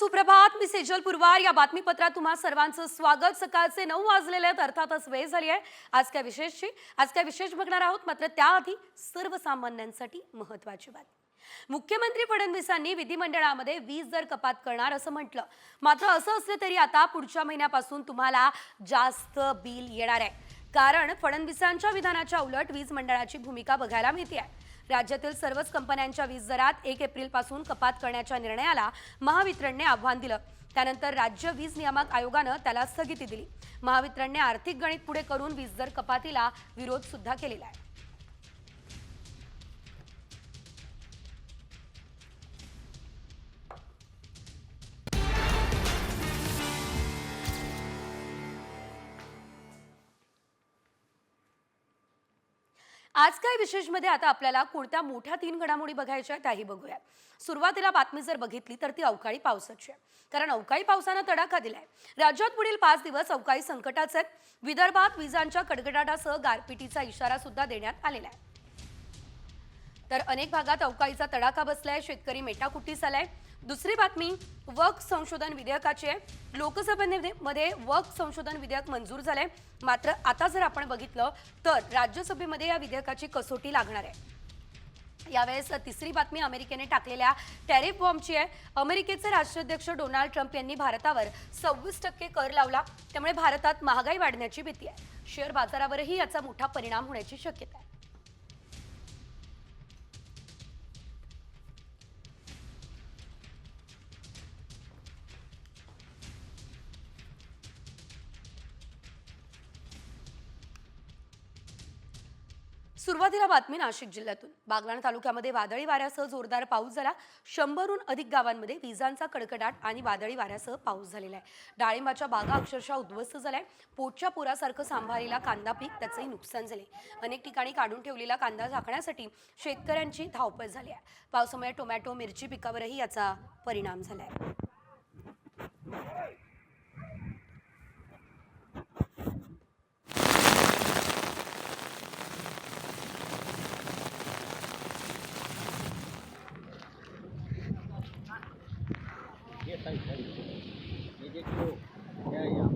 सुप्रभात. मी सेजल पुरवार. या बातमीपत्रात तुम्हा सर्वांचं स्वागत. सकाळचे नऊ वाजलेले आहेत. अर्थातच वेळ झाली आहे. आज काय विशेषची? आज काय विशेष बघणार आहोत? मात्र त्याआधी सर्वसामान्यांसाठी महत्वाची बातमी. मुख्यमंत्री फडणवीसांनी विधिमंडळामध्ये वीज दर कपात करणार असं म्हटलं. मात्र असं असलं तरी आता पुढच्या महिन्यापासून तुम्हाला जास्त बिल येणार आहे. कारण फडणवीसांच्या विधानाच्या उलट वीज मंडळाची भूमिका बघायला मिळते आहे राज्यातील सर्वच कंपन्यांच्या वीज दरात एक एप्रिलपासून कपात करण्याच्या निर्णयाला महावितरणने आव्हान दिलं. त्यानंतर राज्य वीज नियामक आयोगानं त्याला स्थगिती दिली. महावितरणने आर्थिक गणित पुढे करून वीज दर कपातीला विरोध सुद्धा केलेला आहे. आज काय विशेषमध्ये आता आपल्याला कोणत्या मोठ्या तीन घडामोडी बघायच्या आहेत त्याही बघूया. सुरुवातीला बातमी जर बघितली तर ती अवकाळी पावसाची आहे. कारण अवकाळी पावसानं तडाखा दिलाय. राज्यात पुढील पाच दिवस अवकाळी संकटाचे आहेत. विदर्भात विजांच्या कडकडाटासह गारपिटीचा इशारा सुद्धा देण्यात आलेला आहे. तर अनेक भागात अवकाळीचा तडाखा बसलाय. शेतकरी मेटाकुटीस आलाय दुसरी बातमी वक संशोधन विधेयकाची. आहे लोकसभेमध्ये वक संशोधन विधेयक मंजूर झालंय. मात्र आता जर आपण बघितलं तर राज्यसभेमध्ये या विधेयकाची कसोटी लागणार आहे. यावेळेस तिसरी बातमी अमेरिकेने टाकलेल्या टॅरिफ बॉम्बची आहे. अमेरिकेचे राष्ट्राध्यक्ष डोनाल्ड ट्रम्प यांनी भारतावर सव्वीस टक्के कर लावला. त्यामुळे भारतात महागाई वाढण्याची भीती आहे. शेअर बाजारावरही याचा मोठा परिणाम होण्याची शक्यता आहे. सुरुवातीला बातमी नाशिक जिल्ह्यातून. बागलाण तालुक्यामध्ये वादळी वाऱ्यासह जोरदार पाऊस झाला. शंभरहून अधिक गावांमध्ये विजांचा कडकडाट आणि वादळी वाऱ्यासह पाऊस झालेला आहे. डाळिंबाच्या बागा अक्षरशः उद्ध्वस्त झाल्या पोटच्या पुरासारखं सांभाळलेला कांदा पीक त्याचंही नुकसान झाले अनेक ठिकाणी काढून ठेवलेला कांदा झाकण्यासाठी शेतकऱ्यांची धावपळ झाली आहे. पावसामुळे टोमॅटो मिरची पिकावरही याचा परिणाम झाला आहे ये साइड खड़ी है। ये देखो क्या है यहाँ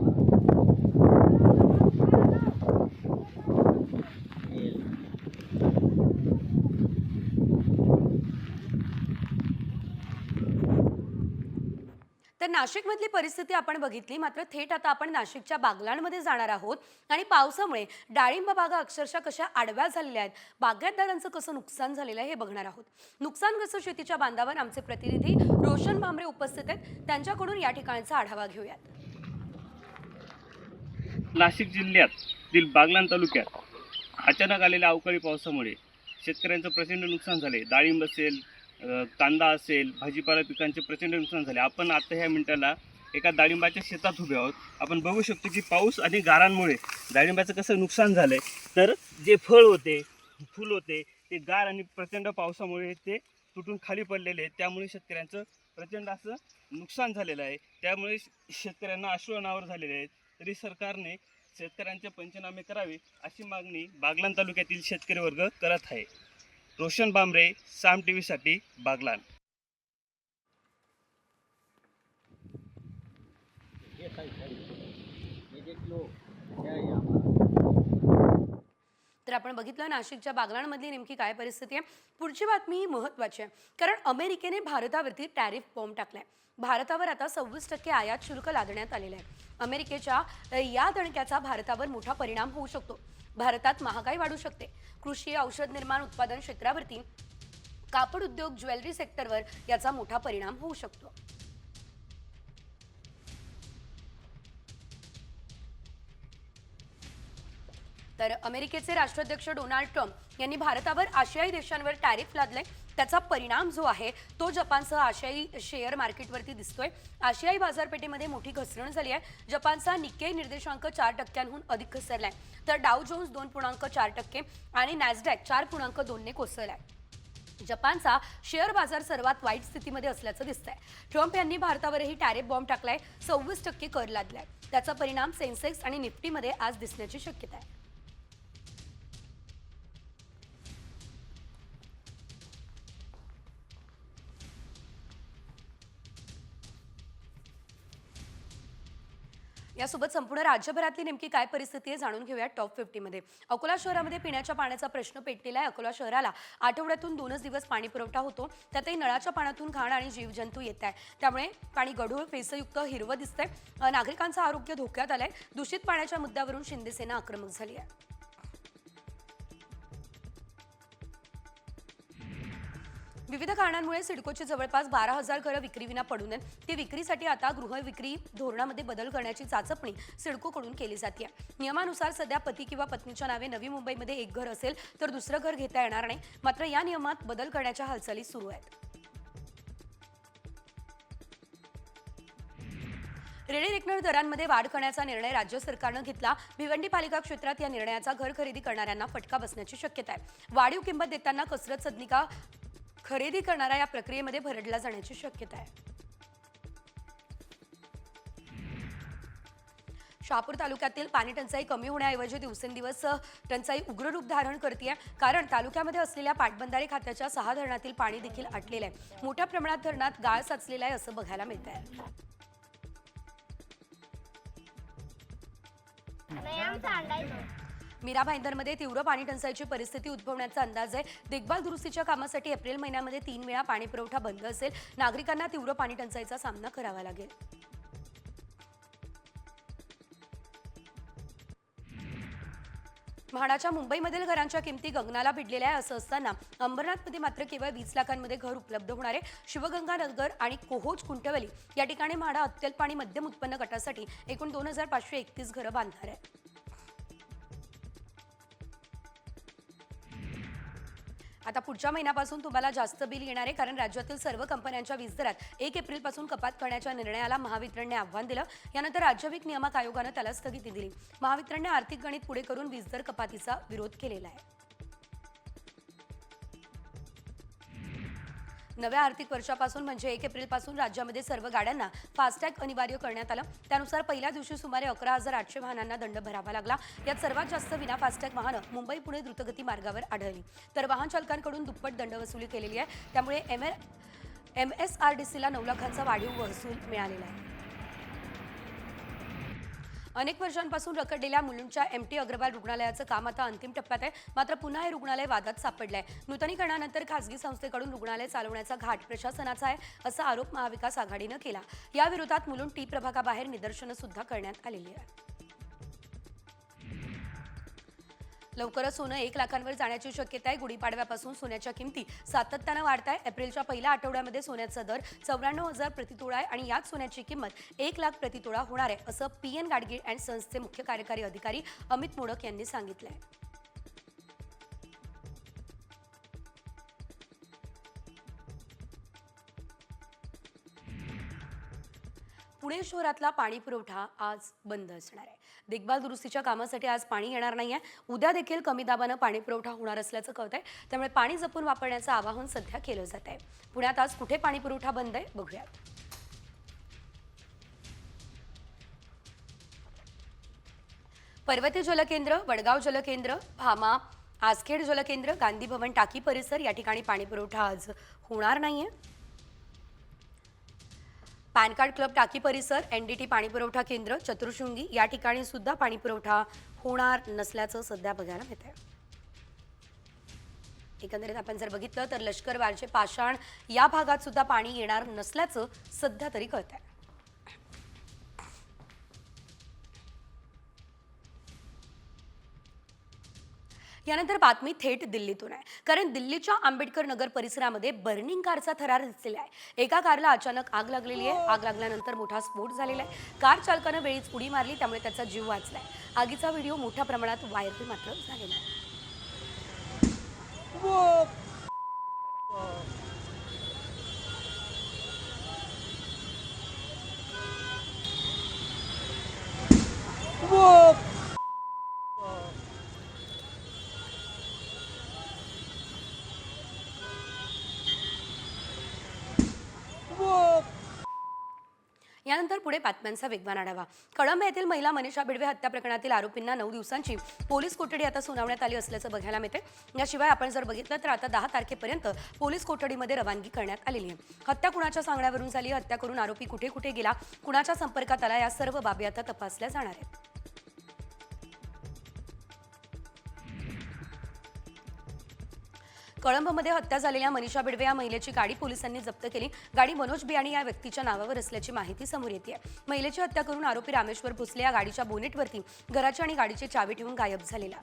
ये तर नाशिकमधली परिस्थिती आपण बघितली. मात्र थेट आता आपण नाशिकच्या बागलाणमध्ये जाणार आहोत. आणि पावसामुळे डाळिंब बागा अक्षरशः कशा आडव्या झालेल्या आहेत. बागायतदारांचं कसं नुकसान झालेलं आहे हे बघणार आहोत. नुकसानग्रस्त शेतीच्या बांधावर आमचे प्रतिनिधी रोशन भांबरे उपस्थित आहेत. त्यांच्याकडून या ठिकाणचा आढावा घेऊयात. नाशिक जिल्ह्यातील बागलाण तालुक्यात अचानक आलेल्या अवकाळी पावसामुळे शेतकऱ्यांचं प्रचंड नुकसान झाले. डाळिंब असेल कांदा असेल भाजीपाला पिकांचे प्रचंड नुकसान झाले. आपण आता ह्या मिनिटाला एका डाळिंबाच्या शेतात उभे आहोत. आपण बघू शकतो की पाऊस आणि गारांमुळे डाळिंबाचं कसं नुकसान झालंय. तर जे फळ होते फुल होते ते गार आणि प्रचंड पावसामुळे ते तुटून खाली पडलेले आहेत. त्यामुळे शेतकऱ्यांचं प्रचंड असं नुकसान झालेलं आहे. त्यामुळे शेतकऱ्यांना अश्रू अनावर झालेले आहेत. तरी सरकारने शेतकऱ्यांचे पंचनामे करावे अशी मागणी बागलाण तालुक्यातील शेतकरी वर्ग करत आहे. रोशन बांबरे साम टी व्हीसाठी बागलान. तर आपण बघितलं नाशिकच्या बागलाणमधली नेमकी काय परिस्थिती आहे? पुढची बातमी ही महत्त्वाची आहे. कारण अमेरिकेने भारतावरती टॅरिफ बॉम्ब टाकलाय. भारतावर आता सव्वीस टक्के आयात शुल्क लादण्यात आलेलं आहे. अमेरिकेच्या या दणक्याचा भारतावर मोठा परिणाम होऊ शकतो. भारतात महागाई वाढू शकते. कृषी औषध निर्माण उत्पादन क्षेत्रावरती कापड उद्योग ज्वेलरी सेक्टरवर याचा मोठा परिणाम होऊ शकतो. तर अमेरिकेचे राष्ट्राध्यक्ष डोनाल्ड ट्रम्प यांनी भारतावर आशियाई देशांवर टॅरिफ लादले त्याचा परिणाम जो आहे तो जपानसह आशियाई शेअर मार्केटवरती दिसतोय. आशियाई बाजारपेठेमध्ये मोठी घसरण झाली आहे. जपानचा निके निर्देशांक चार टक्क्यांहून अधिक घसरलाय. तर डाव जोन्स दोन पूर्णांक चार टक्के आणि नॅसडॅक चार पूर्णांक दोनने कोसळलाय. जपानचा शेअर बाजार सर्वात वाईट स्थितीमध्ये असल्याचं दिसतंय. ट्रम्प यांनी भारतावरही टॅरिफ बॉम्ब टाकलाय सव्वीस टक्के कर लादलाय. त्याचा परिणाम सेन्सेक्स आणि निफ्टीमध्ये आज दिसण्याची शक्यता आहे. यासोबत संपूर्ण राज्यभरातली नेमकी काय परिस्थिती आहे जाणून घेऊया टॉप फिफ्टीमध्ये अकोला शहरामध्ये पिण्याच्या पाण्याचा प्रश्न पेटलेला आहे. अकोला शहराला आठवड्यातून दोनच दिवस पाणी पुरवठा होतो. त्यातही नळाच्या पाण्यातून घाण आणि जीवजंतू येत आहे त्यामुळे पाणी गढूळ फेसयुक्त हिरवं दिसतंय. नागरिकांचं आरोग्य धोक्यात आलंय. दूषित पाण्याच्या मुद्द्यावरून शिंदेसेना आक्रमक झाली आहे. विविध कारणांमुळे सिडकोचे जवळपास बारा हजार घरं विक्रीविना पडू नयेत. ती विक्रीसाठी आता गृहविक्री धोरणामध्ये बदल करण्याची चाचपणी सिडकोकडून केली जाते नियमानुसार सध्या पती किंवा पत्नीच्या नावे नवी मुंबईमध्ये एक घर असेल तर दुसरं घर घेता येणार नाही. मात्र या नियमात बदल करण्याच्या हालचाली सुरू आहेत. रेडी रेकनर दरांमध्ये वाढ करण्याचा निर्णय राज्य सरकारनं घेतला. भिवंडी पालिका क्षेत्रात या निर्णयाचा घर खरेदी करणाऱ्यांना फटका बसण्याची शक्यता आहे. वाढीव किंमत देताना कसरत सदनिका खरेदी करणारा या प्रक्रियेमध्ये भरडला जाण्याची शक्यता आहे. शहापूर तालुक्यातील पाणी टंचाई कमी होण्याऐवजी दिवसेंदिवस टंचाई उग्र रूप धारण करते कारण तालुक्यामध्ये असलेल्या पाटबंधारे खात्याच्या सहा धरणातील पाणी देखील आटलेलं आहे. मोठ्या प्रमाणात धरणात गाळ साचलेला आहे असं बघायला मिळत आहे नाही आमचं अंडायचं मीरा भाईंदरमध्ये तीव्र पाणी टंचाईची परिस्थिती उद्भवण्याचा अंदाज आहे. देखभाल दुरुस्तीच्या कामासाठी एप्रिल महिन्यामध्ये तीन वेळा पाणी पुरवठा बंद असेल. नागरिकांना तीव्र पाणी टंचाईचा सामना करावा लागेल. म्हाडाच्या मुंबईमधील घरांच्या किमती गगनाला भिडलेल्या आहे असं असताना अंबरनाथमध्ये मात्र केवळ वीस लाखांमध्ये घर उपलब्ध होणार आहे. शिवगंगानगर आणि कोहोज कुंटवली या ठिकाणी म्हाडा अत्यल्प आणि मध्यम उत्पन्न गटासाठी एकूण दोन हजार पाचशे एकतीस घरं बांधणार आहे. आता पुढच्या महिन्यापासून तुम्हाला जास्त बिल येणार आहे कारण राज्यातील सर्व कंपन्यांच्या वीज दरात एक एप्रिलपासून कपात करण्याच्या निर्णयाला महावितरणने आव्हान दिलं. यानंतर राज्यवीक नियामक आयोगानं त्याला स्थगिती दिली. महावितरणने आर्थिक गणित पुढे करून वीज दर कपातीचा विरोध केलेला आहे. नव्या आर्थिक वर्षापासून म्हणजे एक एप्रिलपासून राज्यामध्ये सर्व गाड्यांना फास्टॅग अनिवार्य करण्यात आलं. त्यानुसार पहिल्या दिवशी सुमारे अकरा हजार आठशे वाहनांना दंड भरावा लागला. यात सर्वात जास्त विना फास्टॅग वाहनं मुंबई पुणे द्रुतगती मार्गावर आढळली. तर वाहन चालकांकडून दुप्पट दंड वसुली केलेली आहे. त्यामुळे M M S R D सीला नऊ लाखांचा वाढीव महसूल मिळालेला आहे. अनेक वर्षांपासून रखडलेल्या मुलुंडच्या एम टी अग्रवाल रुग्णालयाचं काम आता अंतिम टप्प्यात आहे. मात्र पुन्हा हे रुग्णालय वादात सापडलंय. नूतनीकरणानंतर खासगी संस्थेकडून रुग्णालय चालवण्याचा घाट प्रशासनाचा आहे असा आरोप महाविकास आघाडीनं केला. याविरोधात मुलुंड टी प्रभागाबाहेर निदर्शनं सुद्धा करण्यात आलेली आहे लवकरच सोनं एक लाखांवर जाण्याची शक्यता आहे. गुढीपाडव्यापासून सोन्याच्या किमती सातत्यानं वाढत आहे एप्रिलच्या पहिल्या आठवड्यामध्ये सोन्याचा दर चौऱ्याण्णव हजार प्रतितोळा आहे आणि याच सोन्याची किंमत एक लाख प्रतितोळा होणार आहे असं पी एन गाडगीळ अँड सन्सचे मुख्य कार्यकारी अधिकारी अमित मोडक यांनी सांगितलं आहे पुणे शहरातला पाणी पुरवठा आज बंद असणार आहे. देखभाल दुरुस्तीच्या कामासाठी आज पाणी येणार नाहीये. उद्या देखील कमी दाबानं पाणी पुरवठा होणार असल्याचं कळत आहे त्यामुळे पाणी जपून वापरण्याचं आवाहन सध्या केलं जात आहे. पुण्यात आज कुठे पाणी पुरवठा बंद आहे बघूयात. पर्वती जलकेंद्र वडगाव जलकेंद्र भामा आसखेड जलकेंद्र गांधी भवन टाकी परिसर या ठिकाणी पाणी पुरवठा आज होणार नाही आहे पॅन कार्ड क्लब टाकी परिसर एन डी टी पाणी पुरवठा केंद्र चतुर्शृंगी या ठिकाणी सुद्धा पाणी पुरवठा होणार नसल्याचं सध्या बघायला मिळत आहे एकंदरीत आपण जर बघितलं तर लष्कर वारचे पाषाण या भागात सुद्धा पाणी येणार नसल्याचं सध्या तरी कळत आहे यानंतर बातमी थेट दिल्लीतून आहे. कारण दिल्लीच्या आंबेडकर नगर परिसरामध्ये बर्निंग कारचा थरार दिसलेला आहे. एका कारला अचानक आग लागलेली आहे. आग लागल्यानंतर मोठा स्फोट झालेला आहे. कार चालकानं वेळीच उडी मारली त्यामुळे त्याचा जीव वाचलाय आगीचा व्हिडिओ मोठ्या प्रमाणात व्हायरल मात्र झालेला आहे. Whoa! यानंतर पुढे बातम्यांचा वेगवान आढावा. कळंब येथील महिला मनीषा बिडवे हत्या प्रकरणातील आरोपींना नऊ दिवसांची पोलीस कोठडी आता सुनावण्यात आली असल्याचं बघायला मिळते याशिवाय आपण जर बघितलं तर आता दहा तारखेपर्यंत पोलीस कोठडीमध्ये रवानगी करण्यात आलेली आहे. हत्या कुणाच्या सांगण्यावरून झाली? हत्या करून आरोपी कुठे कुठे गेला? कुणाच्या संपर्कात आला? या सर्व बाबी आता तपासल्या जाणार आहेत. कळंबमध्ये हत्या झालेल्या मनीषा बिडवे या महिलेची गाडी पोलिसांनी जप्त केली. गाडी मनोज बियाणी या व्यक्तीच्या नावावर असल्याची माहिती समोर येते. आहे महिलेची हत्या करून आरोपी रामेश्वर भोसले या गाडीच्या बोनेटवरती घराची आणि गाडीची चावी ठेवून गायब झालेला.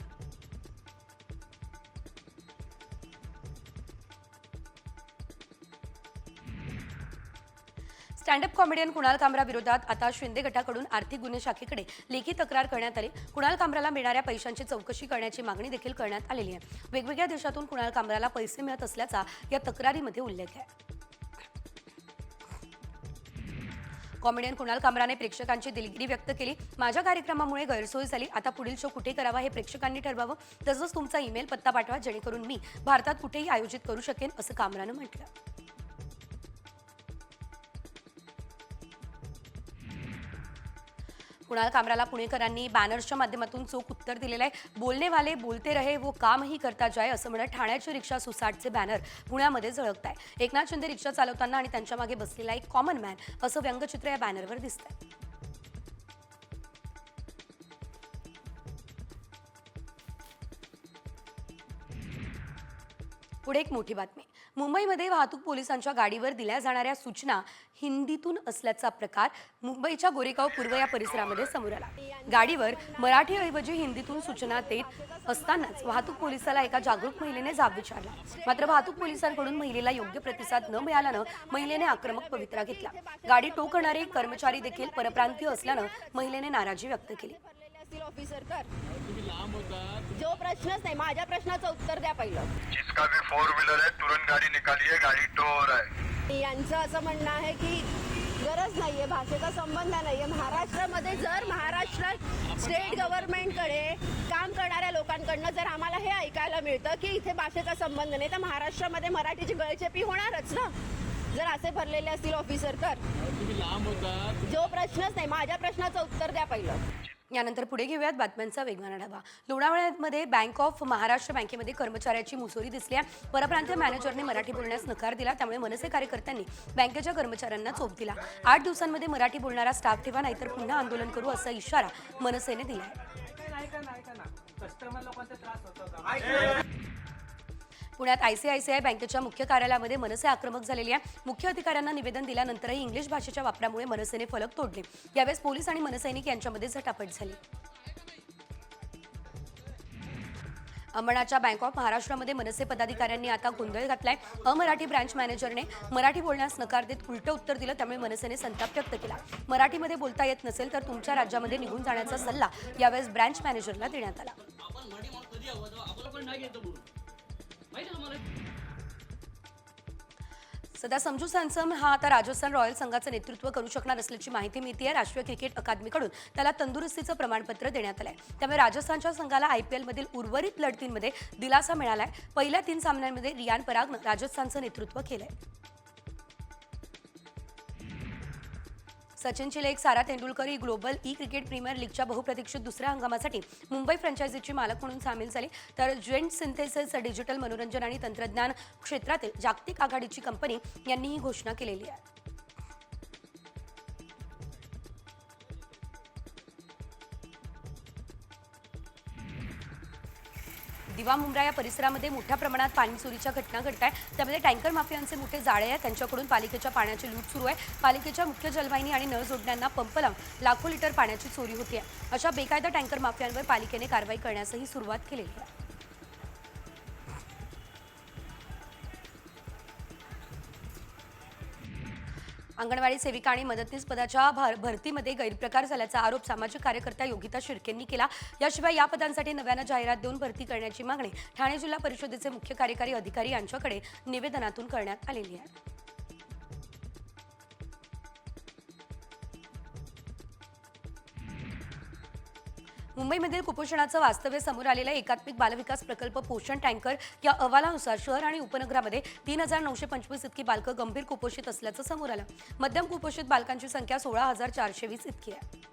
स्टँडअप कॉमेडियन कुणाल कामरा विरोधात आता शिंदे गटाकडून आर्थिक गुन्हे शाखेकडे लेखी तक्रार करण्यात आली. कुणाल कामराला मिळणाऱ्या पैशांची चौकशी करण्याची मागणी देखील करण्यात आलेली आहे. वेगवेगळ्या देशातून कुणाल कामराला पैसे मिळत असल्याचा या तक्रारीमध्ये उल्लेख आहे. कॉमेडियन कुणाल कामराने प्रेक्षकांची दिलगिरी व्यक्त केली. माझ्या कार्यक्रमामुळे गैरसोय झाली. आता पुढील शो कुठे करावा हे प्रेक्षकांनी ठरवावं. तसंच तुमचा ईमेल पत्ता पाठवा जेणेकरून मी भारतात कुठेही आयोजित करू शकेन असं कामरानं म्हटलं. कुणाल कामराला पुणेकरांनी बॅनर्सच्या माध्यमातून चोख उत्तर दिलेलं आहे. बोलणे वाले बोलते रहे वो कामही करता जाय असं म्हणत ठाण्याची रिक्षा सुसाटचे बॅनर पुण्यामध्ये झळकत आहे एकनाथ शिंदे रिक्षा चालवताना आणि त्यांच्या मागे बसलेला एक कॉमन मॅन असं व्यंगचित्र या बॅनरवर दिसतंय. पुढे एक मोठी बातमी. मुंबईमध्ये वाहतूक पोलिसांच्या गाडीवर दिल्या जाणाऱ्या सूचना हिंदीतून असल्याचा प्रकार मुंबईच्या गोरेगाव पूर्व या परिसरामध्ये समोर आला. गाडीवर मराठीऐवजी हिंदीतून सूचना देत असतानाच वाहतूक पोलिसाला एका जागरूक महिलेने जाब विचारला. मात्र वाहतूक पोलिसांकडून महिलेला योग्य प्रतिसाद न मिळाल्यानं महिलेने आक्रमक पवित्रा घेतला. गाडी टो करणारे कर्मचारी देखील परप्रांतीय असल्यानं महिलेने नाराजी व्यक्त केली. असतील ऑफिसर तर जो प्रश्नच नाही माझ्या प्रश्नाचं उत्तर द्या पहिलं. जिसका भी फोर व्हीलर है तुरंत गाड़ी निकालिए गाड़ी टो हो. रहा है यांचं असं म्हणणं आहे की गरज नाहीये भाषेचा संबंध नाहीये. महाराष्ट्रामध्ये जर महाराष्ट्र स्टेट गव्हर्नमेंटकडे काम करणाऱ्या लोकांकडनं जर आम्हाला हे ऐकायला मिळतं की इथे भाषेचा संबंध नाही तर महाराष्ट्रामध्ये मराठीची गळचेपी होणारच ना. जर असे भरलेले असतील ऑफिसर तर? जो प्रश्नच नाही माझ्या प्रश्नाचं उत्तर द्या पहिलं. यानंतर पुढे घेऊयात बातम्यांचा वेगवान आढावा. लोणावळ्यामध्ये बँक ऑफ महाराष्ट्र बँकेमध्ये कर्मचाऱ्याची मुसोरी दिसली आहे. परप्रांतीय मॅनेजरने मराठी बोलण्यास नकार दिला त्यामुळे मनसे कार्यकर्त्यांनी बँकेच्या कर्मचाऱ्यांना चोप दिला. आठ दिवसांमध्ये मराठी बोलणारा स्टाफ ठेवा नाहीतर पुन्हा आंदोलन करू असा इशारा मनसेने दिला आहे पुण्यात आयसीआयसीआय बँकेच्या मुख्य कार्यालयामध्ये मनसे आक्रमक झालेली आहे मुख्य अधिकाऱ्यांना निवेदन दिल्यानंतरही इंग्लिश भाषेच्या वापरामुळे मनसेने फलक तोडले. यावेळेस पोलीस आणि मनसैनिक यांच्यामध्ये झटापट झाली. अंबणाच्या बँक ऑफ महाराष्ट्रामध्ये मनसे पदाधिकाऱ्यांनी आता गोंधळ घातलाय. अमराठी ब्रँच मॅनेजरने मराठी बोलण्यास नकार देत उलटं उत्तर दिलं त्यामुळे मनसेने संताप व्यक्त केला. मराठीमध्ये बोलता येत नसेल तर तुमच्या राज्यामध्ये निघून जाण्याचा सल्ला यावेळेस ब्रँच मॅनेजरला देण्यात आला. सध्या संजू सॅमसम हा आता राजस्थान रॉयल संघाचं नेतृत्व करू शकणार असल्याची माहिती मिळते राष्ट्रीय क्रिकेट अकादमीकडून त्याला तंदुरुस्तीचं प्रमाणपत्र देण्यात आलंय. त्यामुळे राजस्थानच्या संघाला आय पी एलमधील उर्वरित लढतींमध्ये दिलासा मिळालाय. पहिल्या तीन सामन्यांमध्ये रियान परागनं राजस्थानचं नेतृत्व केलंय. सचिनची लेख सारा तेंडुलकर ही ग्लोबल ई क्रिकेट प्रीमियर लीगच्या बहुप्रतीक्षित दुसऱ्या हंगामासाठी मुंबई फ्रँचायझीची मालक म्हणून सामील झाली. तर ज्वेंट सिंथेसिस डिजिटल मनोरंजन आणि तंत्रज्ञान क्षेत्रातील जागतिक आघाडीची कंपनी यांनी ही घोषणा केलेली आहे. दिवा मुंब्रा या परिसरामध्ये मोठ्या प्रमाणात पाणी चोरीच्या घटना घडत आहेत त्यामध्ये टँकर माफियांचे मोठे जाळे आहेत. त्यांच्याकडून पालिकेच्या पाण्याची लूट सुरू आहे. पालिकेच्या मुख्य जलवाहिनी आणि नळ जोडण्यांना पंप लावून लाखो लिटर पाण्याची चोरी होती आहे अशा बेकायदा टँकर माफियांवर पालिकेने कारवाई करण्यासही सुरुवात केलेली आहे. अंगणवाडी सेविका आणि मदतनीस पदाच्या भर भरतीमध्ये गैरप्रकार झाल्याचा आरोप सामाजिक कार्यकर्त्या योगिता शिर्केंनी केला. याशिवाय या पदांसाठी नव्यानं जाहिरात देऊन भरती करण्याची मागणी ठाणे जिल्हा परिषदेचे मुख्य कार्यकारी अधिकारी यांच्याकडे निवेदनातून करण्यात आलेली आहे. मुंबईमधील कुपोषणाचं वास्तव्य समोर आलेल्या एकात्मिक बालविकास प्रकल्प पोषण टँकर या अहवालानुसार शहर आणि उपनगरामध्ये तीन हजार नऊशे पंचवीस इतकी बालकं गंभीर कुपोषित असल्याचं समोर आलं. मध्यम कुपोषित बालकांची संख्या सोळा हजार चारशे वीस इतकी आहे.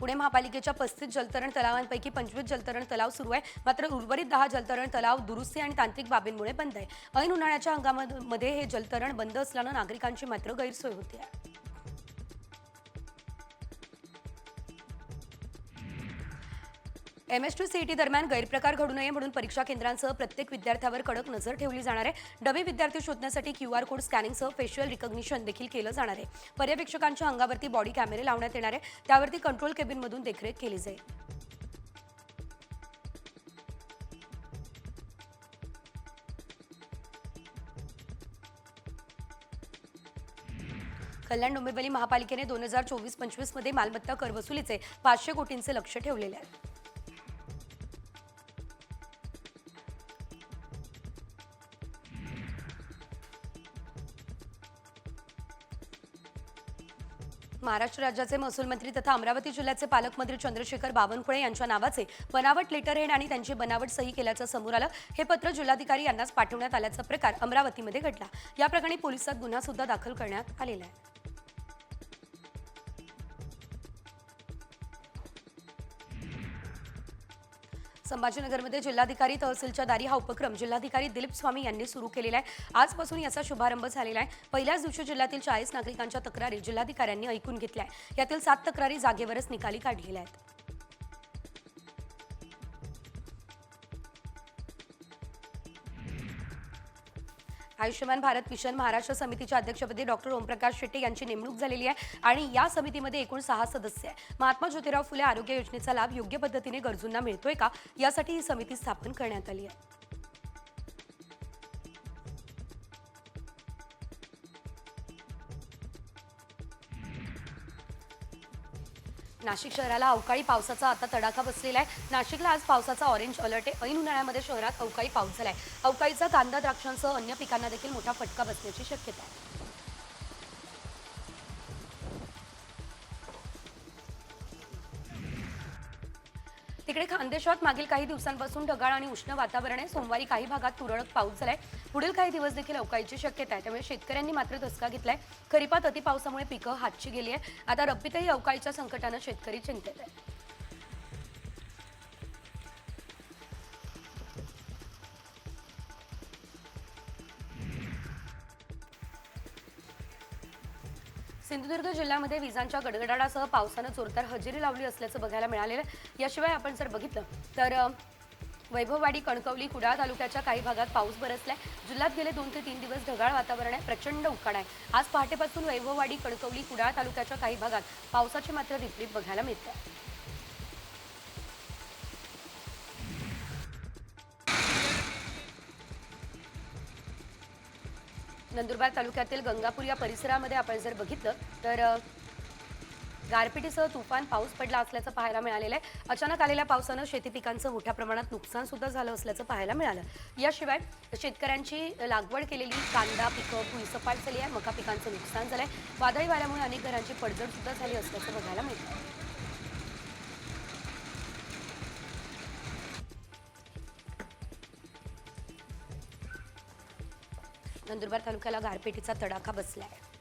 पुणे महापालिकेच्या पस्तीस जलतरण तलावांपैकी पंचवीस जलतरण तलाव सुरू आहे. मात्र उर्वरित दहा जलतरण तलाव दुरुस्ती आणि तांत्रिक बाबींमुळे बंद आहे. ऐन उन्हाळ्याच्या हंगामामध्ये हे जलतरण बंद असल्यानं नागरिकांची मात्र गैरसोय होते. एम एस टू सीईटी दरम्यान गैरप्रकार घडू नये म्हणून परीक्षा केंद्रांसह प्रत्येक विद्यार्थ्यावर कडक नजर ठेवली जाणार आहे. डबे विद्यार्थी शोधण्यासाठी क्यू आर कोड स्कॅनिंगसह फेशियल रिकग्निशन देखील केलं जाणार आहे. पर्यवेक्षकांच्या अंगावरती बॉडी कॅमेरे लावण्यात येणार आहे. त्यावरती कंट्रोल केबिनमधून देखरेख केली जाईल. कल्याण डोंबिवली महापालिकेने दोन हजार चोवीस पंचवीसमध्ये मालमत्ता कर वसुलीचे पाचशे कोटींचे लक्ष ठेवलेले आहे. महाराष्ट्र राज्याचे महसूल मंत्री तथा अमरावती जिल्ह्याचे पालकमंत्री चंद्रशेखर बावनकुळे यांच्या नावाचे बनावट लेटरहेड आणि त्यांची बनावट सही केल्याचं समोर आलं. हे पत्र जिल्हाधिकारी यांनाच पाठवण्यात आल्याचा प्रकार अमरावतीमध्ये घडला. या प्रकरणी पोलिसात गुन्हा सुद्धा दाखल करण्यात आलेला आहे. संभाजीनगरमध्ये जिल्हाधिकारी तहसीलच्या दारी हा उपक्रम जिल्हाधिकारी दिलीप स्वामी यांनी सुरू केलेला आहे. आजपासून याचा शुभारंभ झालेला आहे. पहिल्याच दिवशी जिल्ह्यातील चाळीस नागरिकांच्या तक्रारी जिल्हाधिकाऱ्यांनी ऐकून घेतल्या यातील सात तक्रारी जागेवरच निकाली काढलेल्या आहेत. आयुष्यमान भारत मिशन महाराष्ट्र समितीच्या अध्यक्षपदी डॉक्टर ओमप्रकाश शेट्टी यांची नेमणूक झालेली आहे आणि या समितीमध्ये एकूण सहा सदस्य आहे महात्मा ज्योतिराव फुले आरोग्य योजनेचा लाभ योग्य पद्धतीने गरजूंना मिळतोय का? यासाठी ही समिती स्थापन करण्यात आली आहे. नाशिक शहराला अवकाळी पावसाचा आता तडाखा बसलेला आहे. नाशिकला आज पावसाचा ऑरेंज अलर्ट आहे. ऐन उन्हाळ्यामध्ये शहरात अवकाळी पाऊस झाला आहे अवकाळीचा कांदा द्राक्षांसह अन्य पिकांना देखील मोठा फटका बसण्याची शक्यता आहे. तिकडे खानदेशात मागील काही दिवसांपासून ढगाळ आणि उष्ण वातावरण आहे. सोमवारी काही भागात तुरळक पाऊस झालाय. पुढील काही दिवस देखील अवकाळीची शक्यता आहे. त्यामुळे शेतकऱ्यांनी मात्र धसका घेतलाय. खरीपात अतिपावसामुळे पिकं हातची गेली आहे आता रब्बीतही अवकाळीच्या संकटानं शेतकरी चिंतेत आहे सिंधुदुर्ग जिल्ह्यामध्ये विजांच्या गडगडाटासह पावसानं जोरदार हजेरी लावली असल्याचं बघायला मिळालेलं आहे. याशिवाय आपण जर बघितलं तर वैभववाडी कणकवली कुडाळ तालुक्याच्या काही भागात पाऊस बरसलाय. जिल्ह्यात गेले दोन ते तीन दिवस ढगाळ वातावरण आहे प्रचंड उकाड आहे. आज पहाटेपासून वैभववाडी कणकवली कुडाळ तालुक्याच्या काही भागात पावसाची मात्र रिपरिप बघायला मिळते. नंदुरबार तालुक्यातील गंगापूर या परिसरामध्ये आपण जर बघितलं तर गारपिटीसह तुफान पाऊस पडला असल्याचं पाहायला मिळालेलं आहे. अचानक आलेल्या पावसानं शेती पिकांचं मोठ्या प्रमाणात नुकसान सुद्धा झालं असल्याचं पाहायला मिळालं. याशिवाय शेतकऱ्यांची लागवड केलेली कांदा पिकं भुईसपाट झाली आहे. मका पिकांचं नुकसान झालंय. वादळी वाऱ्यामुळे अनेक घरांची पडझड सुद्धा झाली असल्याचं बघायला मिळतं. नंदुरबार तालुक्याला गारपेटीचा तडाखा बसला आहे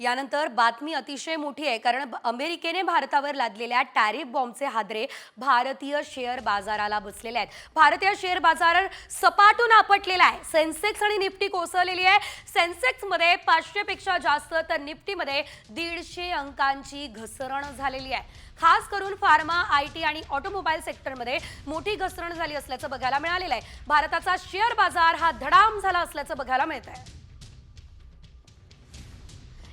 यानंतर बातमी अतिशय मोठी आहे कारण अमेरिकेने भारतावर लादलेल्या टॅरिफ बॉम्बचे हादरे भारतीय शेअर बाजाराला बसलेले आहेत. भारतीय शेअर बाजार सपाटून आपटलेला आहे. सेन्सेक्स आणि निफ्टी कोसळलेली आहे. सेन्सेक्समध्ये पाचशेपेक्षा जास्त तर निफ्टीमध्ये दीडशे अंकांची घसरण झालेली आहे. खास करून फार्मा आय टी आणि ऑटोमोबाईल सेक्टरमध्ये मोठी घसरण झाली असल्याचं बघायला मिळालेलं आहे. भारताचा शेअर बाजार हा धडाम झाला असल्याचं बघायला मिळत आहे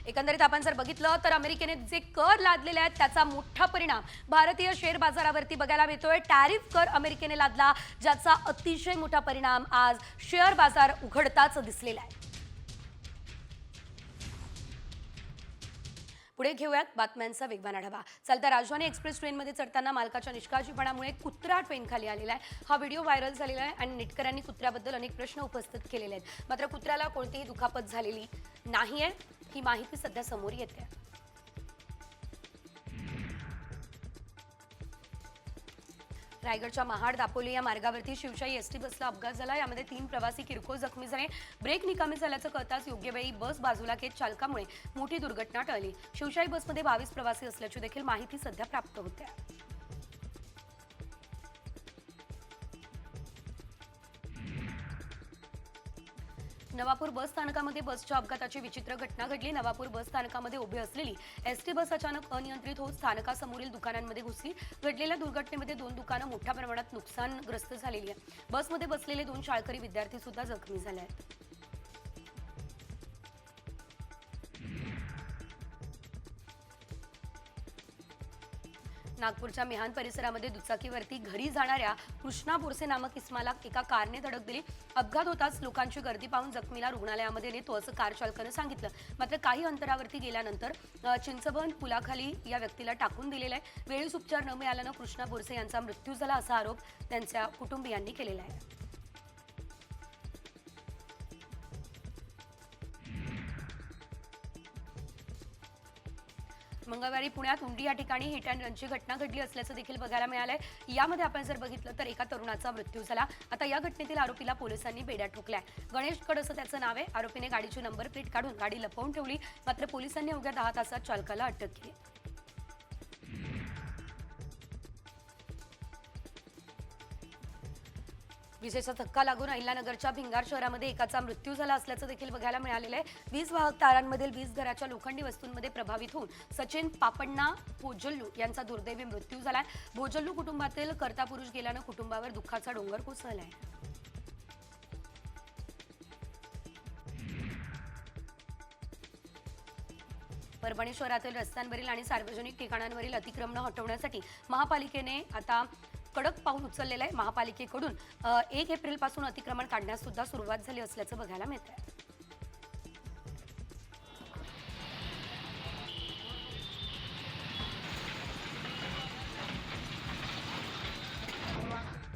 एकंदरीत आपण जर बघितलं तर अमेरिकेने जे कर लादलेले आहेत त्याचा मोठा परिणाम भारतीय शेअर बाजारावरती बघायला मिळतोय. टॅरिफ कर अमेरिकेने लादला ज्याचा अतिशय मोठा परिणाम आज शेअर बाजार उघडताच दिसलेला आहे. पुढे घेऊयात बातम्यांचा वेगवान आढावा. चालता राजधानी एक्सप्रेस ट्रेनमध्ये चढताना मालकाच्या निष्काळजीपणामुळे कुत्रा ट्रेन खाली आलेला आहे. हा व्हिडिओ व्हायरल झालेला आहे आणि नेटकऱ्यांनी कुत्र्याबद्दल अनेक प्रश्न उपस्थित केलेले आहेत. मात्र कुत्र्याला कोणतीही दुखापत झालेली नाही आहे ही माहिती सध्या समोर येते. रायगडच्या महाड दापोली या मार्गावरती शिवशाही एसटी बसला अपघात झाला. यामध्ये तीन प्रवासी किरकोळ जखमी झाले. ब्रेक निकामी झाल्याचं कळताच योग्य वेळी बस बाजूला घेत चालकामुळे मोठी दुर्घटना टळली. शिवशाही बसमध्ये बावीस प्रवासी असल्याची देखील माहिती सध्या प्राप्त होते नवापूर बस स्थानकामध्ये बसच्या अपघाताची विचित्र घटना घडली. नवापूर बस स्थानकामध्ये उभी असलेली एसटी बस अचानक अनियंत्रित होत स्थानकासमोरील दुकानांमध्ये घुसली. घडलेल्या दुर्घटनेमध्ये दोन दुकानं मोठ्या प्रमाणात नुकसानग्रस्त झालेली आहे बसमध्ये बसलेले दोन शाळकरी विद्यार्थी सुद्धा जखमी झाले आहेत. नागपूरच्या मिहान परिसरामध्ये दुचाकीवरती घरी जाणाऱ्या कृष्णा बोरसे नामक इस्माला एका कारने धडक दिली. अपघात होताच लोकांची गर्दी पाहून जखमीला रुग्णालयामध्ये नेतो असं कार चालकानं सांगितलं. मात्र काही अंतरावरती गेल्यानंतर चिंचबन पुलाखाली या व्यक्तीला टाकून दिलेलं आहे. वेळीच उपचार न मिळाल्यानं कृष्णा बोरसे यांचा मृत्यू झाला असा आरोप त्यांच्या कुटुंबियांनी केलेला आहे. मंगळवारी पुण्यात उंडी या ठिकाणी हिट अँड रनची घटना घडली असल्याचं देखील बघायला मिळालंय. यामध्ये आपण जर बघितलं तर एका तरुणाचा मृत्यू झाला. आता या घटनेतील आरोपीला पोलिसांनी बेड्या ठोकल्या. गणेश कडसं त्याचं नाव आहे. आरोपीने गाडीची नंबर प्लेट काढून गाडी लपवून ठेवली. मात्र पोलिसांनी अवघ्या दहा तासात चालकाला अटक केली. विजेचा धक्का लागून अहिल्यानगरच्या भिंगार शहरामध्ये एकाचा मृत्यू झाला असल्याचं देखील बघायला मिळालेलं आहे. वीज वाहक तारांमधील वीज घराच्या लोखंडी वस्तूंमध्ये प्रभावित होऊन सचिन पापण्णा भोजल्लू यांचा दुर्दैवी मृत्यू झालाय भोजल्लू कुटुंबातील कर्ता पुरुष गेल्यानं कुटुंबावर दुःखाचा डोंगर कोसळलाय परभणी शहरातील रस्त्यांवरील आणि सार्वजनिक ठिकाणांवरील अतिक्रमण हटवण्यासाठी महापालिकेने आता कडक पाऊल उचललेलं आहे महापालिकेकडून. एक एक एप्रिलपासून अतिक्रमण काढण्यास सुद्धा सुरुवात झाली असल्याचं बघायला मिळत आहे